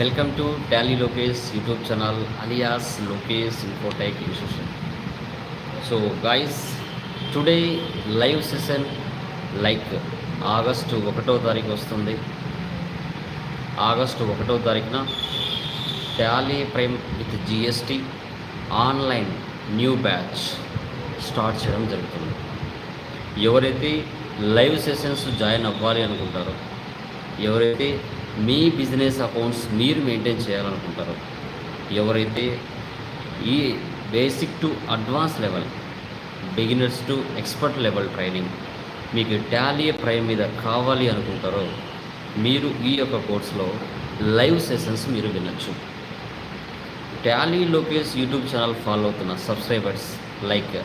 Welcome to Tally Lokesh YouTube channel alias Lokesh Infotech institution. So guys today live session like August ఒకటో తారీఖు వస్తుంది. August ఒకటో తారీఖున Tally Prime with GST online new batch start చేయడం జరుగుతుంది. ఎవరైతే live sessions join అవ్వాలి అనుకుంటారో ఎవరైతే మీ బిజినెస్ అకౌంట్స్ మీరు మెయింటైన్ చేయాలనుకుంటారో ఎవరైతే ఈ basic to advance level beginners to expert level training మీకు టాలీ ప్రైమ్ మీద కావాలి అనుకుంటారో మీరు ఈ యొక్క కోర్సులో లైవ్ సెషన్స్ మీరు వినొచ్చు. Tally Lokesh YouTube channel follow అవుతున్న subscribers like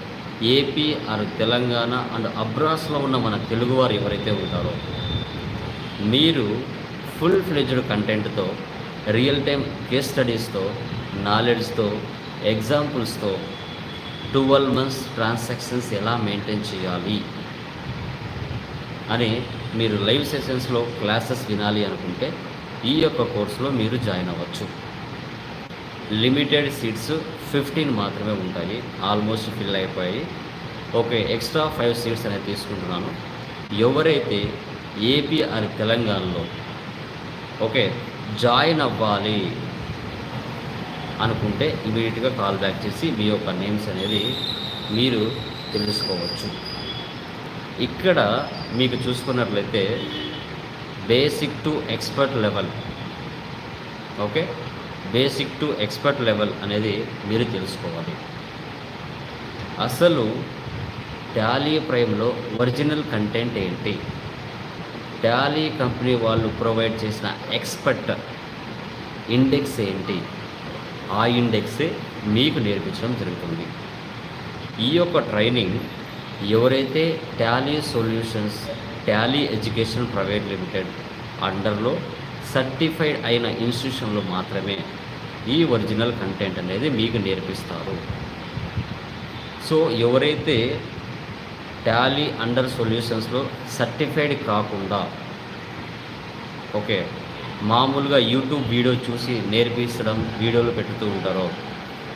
AP and Telangana and అబ్రాస్లో ఉన్న మన తెలుగువారు ఎవరైతే ఉంటారో మీరు ఫుల్ ఫ్లెజ్డ్ కంటెంట్తో రియల్ టైం కేస్ స్టడీస్తో నాలెడ్జ్తో ఎగ్జాంపుల్స్తో ట్వెల్వ్ మంత్స్ ట్రాన్సాక్షన్స్ ఎలా మెయింటైన్ చేయాలి అని మీరు లైవ్ సెషన్స్లో క్లాసెస్ వినాలి అనుకుంటే ఈ యొక్క కోర్సులో మీరు జాయిన్ అవ్వచ్చు. లిమిటెడ్ సీట్స్ ఫిఫ్టీన్ మాత్రమే ఉంటాయి ఆల్మోస్ట్ ఫిల్ అయిపోయాయి. ఓకే ఎక్స్ట్రా ఫైవ్ సీట్స్ అనేది తీసుకుంటున్నాను. ఎవరైతే ఏపీ అని తెలంగాణలో ఓకే జాయిన్ అవ్వాలి అనుకుంటే ఇమీడియట్గా కాల్ బ్యాక్ చేసి మీ యొక్క నేమ్స్ అనేది మీరు తెలుసుకోవచ్చు. ఇక్కడ మీకు చూసుకున్నట్లయితే basic to expert level okay basic to expert level అనేది మీరు తెలుసుకోవాలి. అసలు టాలీ ప్రైమ్లో ఒరిజినల్ కంటెంట్ ఏంటి? టాలీ కంపెనీ వాళ్ళు ప్రొవైడ్ చేసిన ఎక్స్పర్ట్ ఇండెక్స్ ఏంటి? ఆ ఇండెక్సే మీకు నేర్పించడం జరుగుతుంది. ఈ యొక్క ట్రైనింగ్ ఎవరైతే Tally solutions Tally education private limited అండర్లో certified అయిన ఇన్స్టిట్యూషన్లో మాత్రమే ఈ ఒరిజినల్ కంటెంట్ అనేది మీకు నేర్పిస్తారు. సో ఎవరైతే టాలీ అండర్ సొల్యూషన్స్లో సర్టిఫైడ్ కాకుండా ఓకే మామూలుగా యూట్యూబ్ వీడియో చూసి నేర్పించడం వీడియోలు పెడుతూ ఉంటారో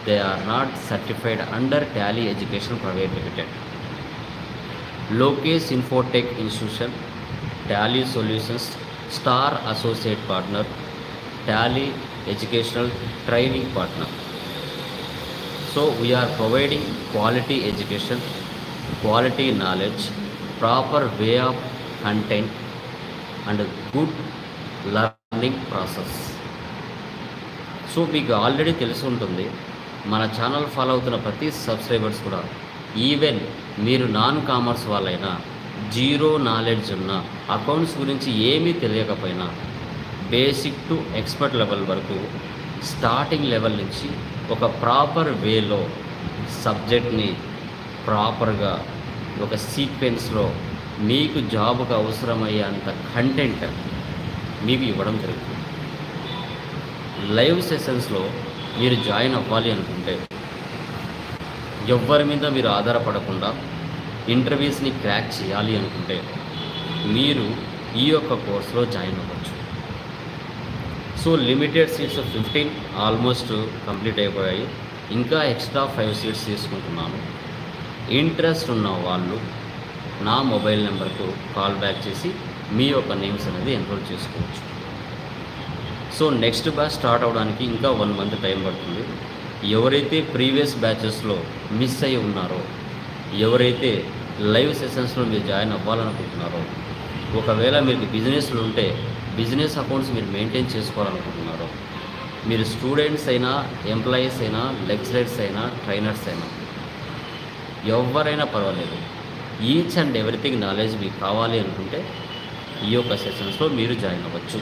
they are not certified under Tally education private limited Lokesh Infotech institution Tally solutions star associate partner Tally educational training partner. So we are providing quality education quality knowledge proper way of content and good learning process. So మీకు already తెలిసి ఉంటుంది మన channel follow అవుతున్న ప్రతి subscribers కూడా even మీరు non commerce వాళ్ళైనా zero knowledge ఉన్న అకౌంట్స్ గురించి ఏమీ తెలియకపోయినా బేసిక్ టు ఎక్స్పర్ట్ లెవెల్ వరకు స్టార్టింగ్ లెవెల్ నుంచి ఒక ప్రాపర్ వేలో సబ్జెక్ట్ని ప్రాపర్గా ఒక సీక్వెన్స్లో మీకు జాబ్కు అవసరమయ్యేంత కంటెంట్ మీకు ఇవ్వడం జరుగుతుంది. లైవ్ సెషన్స్లో మీరు జాయిన్ అవ్వాలి అనుకుంటే ఎవ్వరి మీద మీరు ఆధారపడకుండా ఇంటర్వ్యూస్ని క్రాక్ చేయాలి అనుకుంటే మీరు ఈ యొక్క కోర్సులో జాయిన్ అవ్వచ్చు. So limited seats fifteen almost complete అయిపోయాయి. ఇంకా ఎక్స్ట్రా ఫైవ్ సీట్స్ తీసుకుంటున్నాను. ఇంట్రెస్ట్ ఉన్న వాళ్ళు నా మొబైల్ నెంబర్కు కాల్ బ్యాక్ చేసి మీ యొక్క నేమ్స్ అనేది ఎన్రోల్ చేసుకోవచ్చు. సో నెక్స్ట్ బ్యాచ్ స్టార్ట్ అవడానికి ఇంకా వన్ మంత్ టైం పడుతుంది. ఎవరైతే ప్రీవియస్ బ్యాచెస్లో మిస్ అయి ఉన్నారో ఎవరైతే లైవ్ సెషన్స్లో మీరు జాయిన్ అవ్వాలనుకుంటున్నారో ఒకవేళ మీకు బిజినెస్లు ఉంటే బిజినెస్ అకౌంట్స్ మీరు మెయింటైన్ చేసుకోవాలనుకుంటున్నారో మీరు స్టూడెంట్స్ అయినా ఎంప్లాయీస్ అయినా లెక్చరర్స్ అయినా ట్రైనర్స్ అయినా ఎవరైనా పర్వాలేదు. ఈచ్ అండ్ ఎవ్రీథింగ్ నాలెడ్జ్ మీకు కావాలి అనుకుంటే ఈ యొక్క సెషన్స్లో మీరు జాయిన్ అవ్వచ్చు.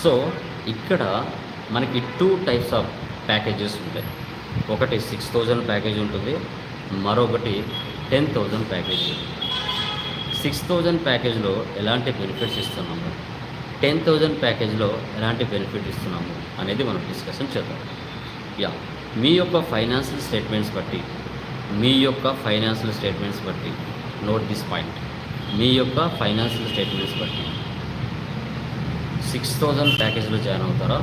సో ఇక్కడ మనకి టూ టైప్స్ ఆఫ్ ప్యాకేజెస్ ఉంటాయి. ఒకటి సిక్స్ థౌజండ్ ప్యాకేజ్ ఉంటుంది. మరొకటి ten thousand package six thousand ప్యాకేజ్లో ఎలాంటి బెనిఫిట్స్ ఇస్తున్నాము? టెన్ థౌజండ్ ప్యాకేజ్లో ఎలాంటి బెనిఫిట్ ఇస్తున్నాము? అనేది మనం డిస్కషన్ చేద్దాం. యా మీ యొక్క ఫైనాన్షియల్ స్టేట్మెంట్స్ బట్టి మీ యొక్క ఫైనాన్షియల్ స్టేట్మెంట్స్ బట్టి నోట్ దిస్ పాయింట్ మీ యొక్క ఫైనాన్షియల్ స్టేట్మెంట్స్ బట్టి. సిక్స్ థౌజండ్ ప్యాకేజ్లో జాయిన్ అవుతారా?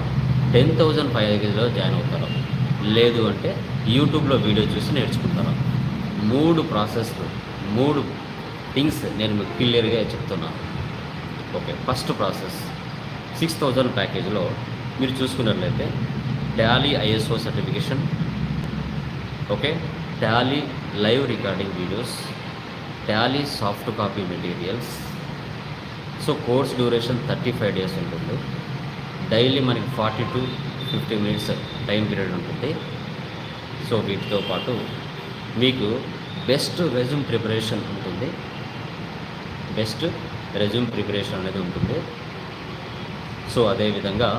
టెన్ థౌజండ్ ప్యాకేజ్లో జాయిన్ అవుతారా? లేదు అంటే యూట్యూబ్లో వీడియో చూసి నేర్చుకుంటారా? మూడు ప్రాసెస్లు మూడు థింగ్స్ నేను మీకు క్లియర్గా చెప్తున్నాను okay first process six thousand ప్యాకేజ్లో మీరు చూసుకున్నట్లయితే Tally ISO certification okay Tally live recording videos Tally soft copy materials so course duration thirty five days ఉంటుంది. డైలీ మనకి forty to fifty minutes time period ఉంటుంది. So వీటితో పాటు మీకు best resume preparation ఉంటుంది. Best resume preparation అనేది ఉంటుంది. So అదేవిధంగా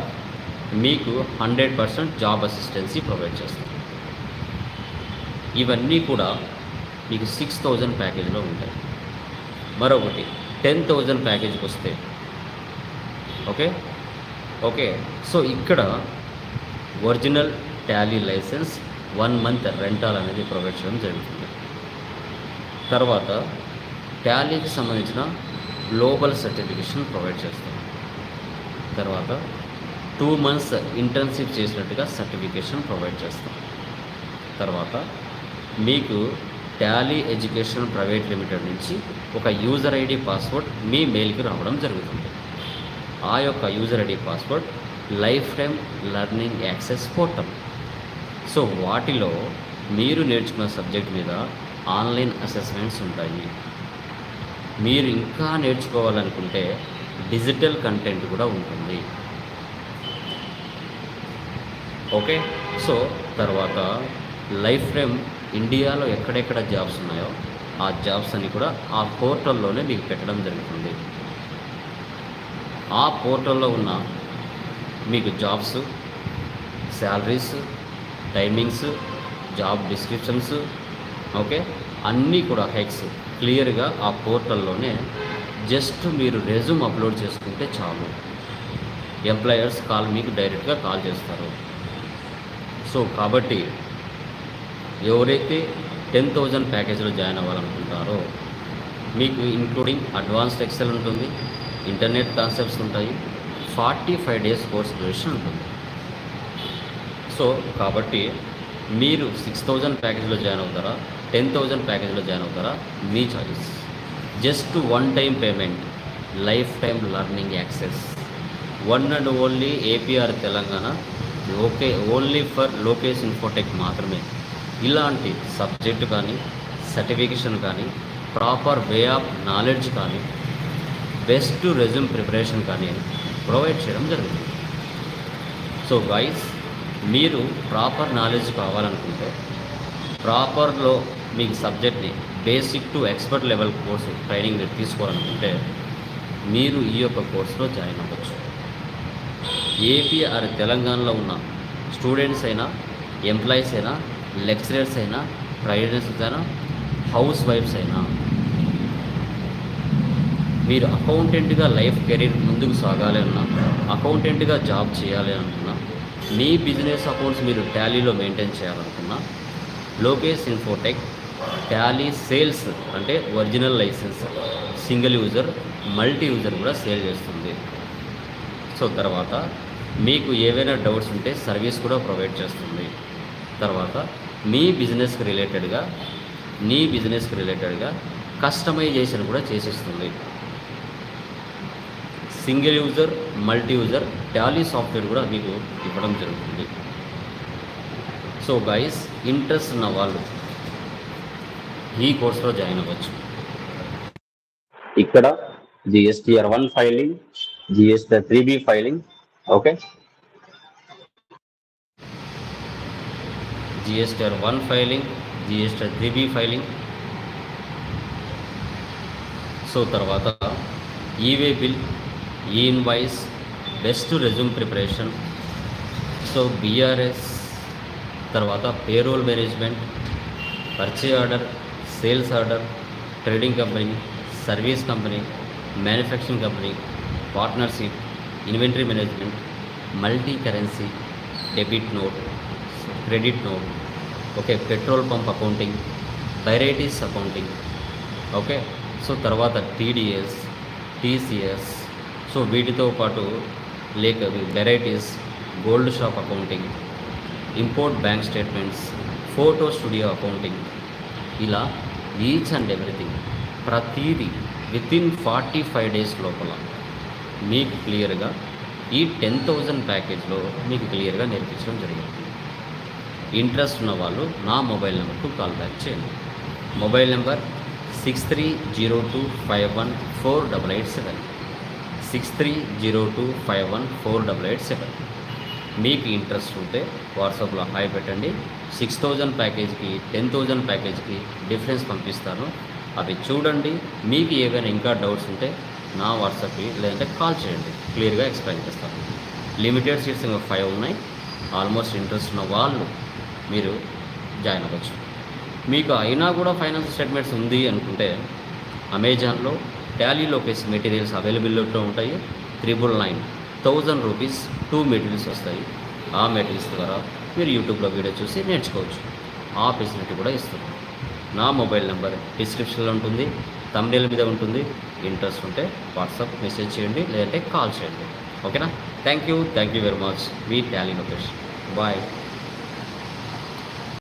మీకు hundred percent job assistancy provide చేస్తాం. ఇవన్నీ కూడా మీకు సిక్స్ థౌజండ్ ప్యాకేజ్లో ఉంటాయి. మరొకటి టెన్ థౌజండ్ ప్యాకేజ్కి వస్తే. ఓకే? ఓకే. సో ఇక్కడ original Tally license one month rental అనేది ప్రొవైడ్ చేయడం జరుగుతుంది. తర్వాత టాలీకి సంబంధించిన గ్లోబల్ సర్టిఫికేషన్ ప్రొవైడ్ చేస్తాం. తర్వాత టూ మంత్స్ ఇంటర్న్షిప్ చేసినట్టుగా సర్టిఫికేషన్ ప్రొవైడ్ చేస్తాం. తర్వాత మీకు టాలీ ఎడ్యుకేషన్ ప్రైవేట్ లిమిటెడ్ నుంచి ఒక యూజర్ ఐడి పాస్వర్డ్ మీ మెయిల్కి రావడం జరుగుతుంది. ఆ యొక్క user ID password life time learning access portal. So వాటిలో మీరు నేర్చుకున్న సబ్జెక్ట్ మీద ఆన్లైన్ అసెస్మెంట్స్ ఉంటాయి. మీరు ఇంకా నేర్చుకోవాలనుకుంటే డిజిటల్ కంటెంట్ కూడా ఉంటుంది. ఓకే? సో తర్వాత లైఫ్ ఫ్రేమ్ ఇండియాలో ఎక్కడెక్కడ జాబ్స్ ఉన్నాయో ఆ జాబ్స్ అన్ని కూడా ఆ పోర్టల్లోనే మీకు పెట్టడం జరుగుతుంది. ఆ పోర్టల్లో ఉన్న మీకు jobs salaries timings job descriptions okay? అన్నీ కూడా హెక్స్ క్లియర్గా ఆ పోర్టల్లోనే జస్ట్ మీరు రెజ్యూమ్ అప్లోడ్ చేసుకుంటే చాలు. ఎంప్లాయర్స్ కాల్ మీకు డైరెక్ట్గా కాల్ చేస్తారు. సో కాబట్టి ఎవరైతే టెన్ థౌజండ్ ప్యాకేజ్లో జాయిన్ అవ్వాలనుకుంటారో మీకు ఇంక్లూడింగ్ అడ్వాన్స్డ్ ఎక్సెల్ ఉంటుంది ఇంటర్నెట్ కాన్సెప్ట్స్ ఉంటాయి forty five days course duration ఉంటుంది. సో కాబట్టి మీరు సిక్స్ థౌజండ్ ప్యాకేజ్లో జాయిన్ అవుతారా టెన్ థౌజండ్ ప్యాకేజ్లో జాయిన్ అవుతారా మీ choice. Just one time payment life time learning access. One and only AP or Telangana లోకే ఓన్లీ ఫర్ లోకేష్ ఇన్ఫోటెక్ మాత్రమే. ఇలాంటి సబ్జెక్టు కానీ సర్టిఫికేషన్ కానీ ప్రాపర్ వే ఆఫ్ నాలెడ్జ్ కానీ బెస్ట్ రెజ్యూమ్ ప్రిపరేషన్ కానీ ప్రొవైడ్ చేయడం జరుగుతుంది. సో గైస్ మీరు ప్రాపర్ నాలెడ్జ్ కావాలనుకుంటే ప్రాపర్లో మీకు సబ్జెక్ట్ని basic to expert level course training మీరు తీసుకోవాలనుకుంటే మీరు ఈ యొక్క కోర్సులో జాయిన్ అవ్వచ్చు. ఏపీ ఆర్ తెలంగాణలో ఉన్న స్టూడెంట్స్ అయినా ఎంప్లాయీస్ అయినా లెక్చరర్స్ అయినా ప్రైవేట్స్ అయినా హౌస్ వైఫ్స్ అయినా. మీరు అకౌంటెంట్గా లైఫ్ కెరీర్ ముందుకు సాగాలి అన్నా అకౌంటెంట్గా జాబ్ చేయాలి అనుకున్నా మీ బిజినెస్ అకౌంట్స్ మీరు టాలీలో మెయింటైన్ చేయాలనుకున్నా లోకేష్ ఇన్ఫోటెక్ టాలీ సేల్స్ అంటే original license single user multi user కూడా సేల్ చేస్తుంది. సో తర్వాత మీకు ఏవైనా డౌట్స్ ఉంటే సర్వీస్ కూడా ప్రొవైడ్ చేస్తుంది. తర్వాత మీ బిజినెస్కి రిలేటెడ్గా మీ బిజినెస్కి రిలేటెడ్గా కస్టమైజేషన్ కూడా చేసిస్తుంది. Single user multi user Tally software కూడా మీకు ఇవ్వడం జరుగుతుంది. సో గైస్ ఇంట్రెస్ట్ ఉన్న వాళ్ళు ఈ కోర్సులో జాయిన్ అవ్వచ్చు. ఇక్కడ GSTR one filing GSTR three B filing okay GSTR one filing GSTR three B filing so తర్వాత e way bill e invoice best resume preparation so BRS తర్వాత payroll management purchase order sales order trading company service company manufacturing company partnership inventory management multi currency debit note credit note okay petrol pump accounting varieties accounting okay so తర్వాత TDS TCS so వీటితో పాటు లేక varieties gold shop accounting import bank statements photo studio accounting ఇలా each and everything ప్రతీది within forty five days లోపల. మీకు క్లియర్గా ఈ టెన్ థౌజండ్ ప్యాకేజ్లో మీకు క్లియర్గా నేర్పించడం జరిగింది. ఇంట్రెస్ట్ ఉన్న వాళ్ళు నా మొబైల్ నెంబర్కు కాల్ బ్యాక్ చేయండి. Mobile number six three zero two five one four double eight seven. Six three zero two five one four double eight seven. మీకు ఇంట్రెస్ట్ ఉంటే వాట్సాప్లో హాయ్ పెట్టండి. సిక్స్ థౌజండ్ ప్యాకేజ్కి టెన్ థౌజండ్ ప్యాకేజ్కి difference పంపిస్తాను. అవి చూడండి. మీకు ఏవైనా ఇంకా డౌట్స్ ఉంటే నా వాట్సాప్కి లేదంటే కాల్ చేయండి. క్లియర్గా ఎక్స్ప్లెయిన్ చేస్తాను. లిమిటెడ్ సీట్స్ ఇంకా ఫైవ్ ఉన్నాయి. ఆల్మోస్ట్ ఇంట్రెస్ట్ ఉన్న వాళ్ళు మీరు జాయిన్ అవ్వచ్చు. మీకు అయినా కూడా ఫైనాన్స్ స్టేట్మెంట్స్ ఉంది అనుకుంటే అమెజాన్లో టాలీ లోకేస్ మెటీరియల్స్ అవైలబిలిటీలో ఉంటాయి. Triple nine thousand rupees two materials వస్తాయి. ఆ మెటీరియల్స్ ద్వారా మీరు యూట్యూబ్లో వీడియో చూసి నేర్చుకోవచ్చు. ఆ ఫెసిలిటీ కూడా ఇస్తుంది నా మొబైల్ నెంబర్ డిస్క్రిప్షన్లో ఉంటుంది. తమిళ మీద ఉంటుంది. ఇంట్రెస్ట్ ఉంటే వాట్సాప్ మెసేజ్ చేయండి లేదంటే కాల్ చేయండి. ఓకేనా? Thank you thank you very much me Tally location bye